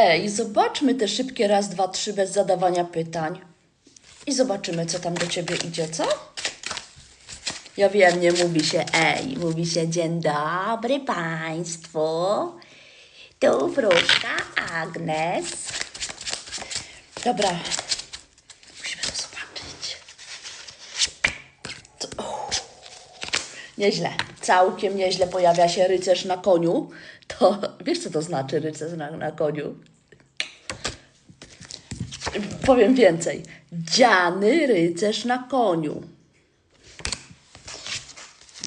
Ej, zobaczmy te szybkie raz, dwa, trzy bez zadawania pytań. I zobaczymy, co tam do ciebie idzie, co? Ja wiem, nie mówi się ej, mówi się dzień dobry państwu. Tu wróżka Agnes. Dobra, musimy to zobaczyć. Co? uff. Nieźle, całkiem nieźle pojawia się rycerz na koniu. To wiesz, co to znaczy rycerz na, na koniu? Powiem więcej. Dziany rycerz na koniu.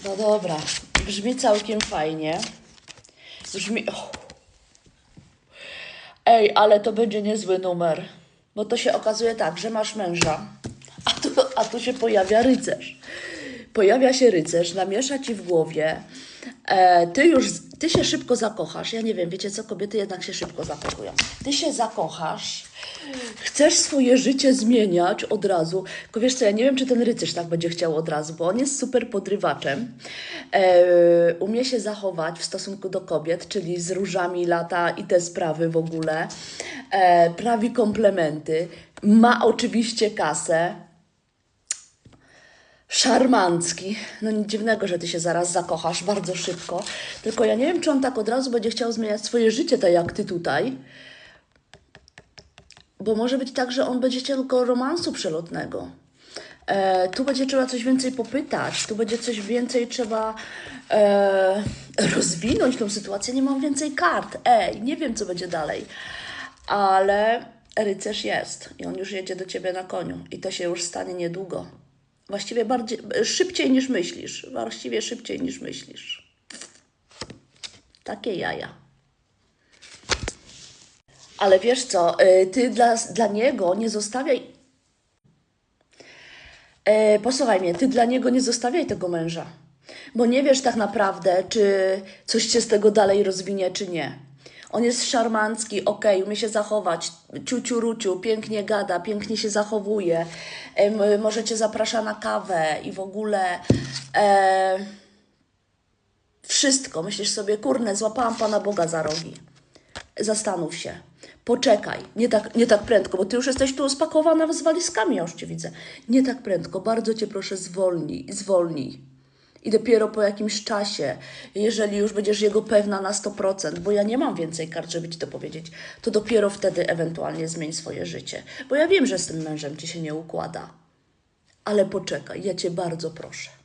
No dobra, brzmi całkiem fajnie. Brzmi. O. Ej, ale to będzie niezły numer. Bo to się okazuje tak, że masz męża, a tu, a tu się pojawia rycerz. Pojawia się rycerz, namiesza ci w głowie. E, ty już, ty się szybko zakochasz. Ja nie wiem, wiecie co, kobiety jednak się szybko zakochują. Ty się zakochasz, chcesz swoje życie zmieniać od razu. Tylko wiesz co, ja nie wiem, czy ten rycerz tak będzie chciał od razu, bo on jest super podrywaczem. E, umie się zachować w stosunku do kobiet, czyli z różami lata i te sprawy w ogóle. E, prawi komplementy. Ma oczywiście kasę szarmancki. No nic dziwnego, że ty się zaraz zakochasz bardzo szybko. Tylko ja nie wiem, czy on tak od razu będzie chciał zmieniać swoje życie, tak jak ty tutaj. Bo może być tak, że on będzie chciał tylko romansu przelotnego. E, tu będzie trzeba coś więcej popytać, tu będzie coś więcej trzeba e, rozwinąć tą sytuację. Nie mam więcej kart. Ej, nie wiem, co będzie dalej. Ale rycerz jest i on już jedzie do ciebie na koniu i to się już stanie niedługo. Właściwie bardziej, szybciej niż myślisz. Właściwie szybciej niż myślisz. Takie jaja. Ale wiesz co, y, ty dla, dla niego nie zostawiaj. E, posłuchaj mnie, ty dla niego nie zostawiaj tego męża. Bo nie wiesz tak naprawdę, czy coś się z tego dalej rozwinie, czy nie. On jest szarmancki, okej, umie się zachować, ciuciu ruciu, pięknie gada, pięknie się zachowuje, może cię zaprasza na kawę i w ogóle e, wszystko. Myślisz sobie, kurne, złapałam Pana Boga za rogi. Zastanów się, poczekaj, nie tak, nie tak prędko, bo ty już jesteś tu spakowana z walizkami, ja już cię widzę. Nie tak prędko, bardzo cię proszę, zwolnij, zwolnij. I dopiero po jakimś czasie, jeżeli już będziesz jego pewna na 100%, bo ja nie mam więcej kart, żeby ci to powiedzieć, to dopiero wtedy ewentualnie zmień swoje życie. Bo ja wiem, że z tym mężem ci się nie układa. Ale poczekaj, ja cię bardzo proszę.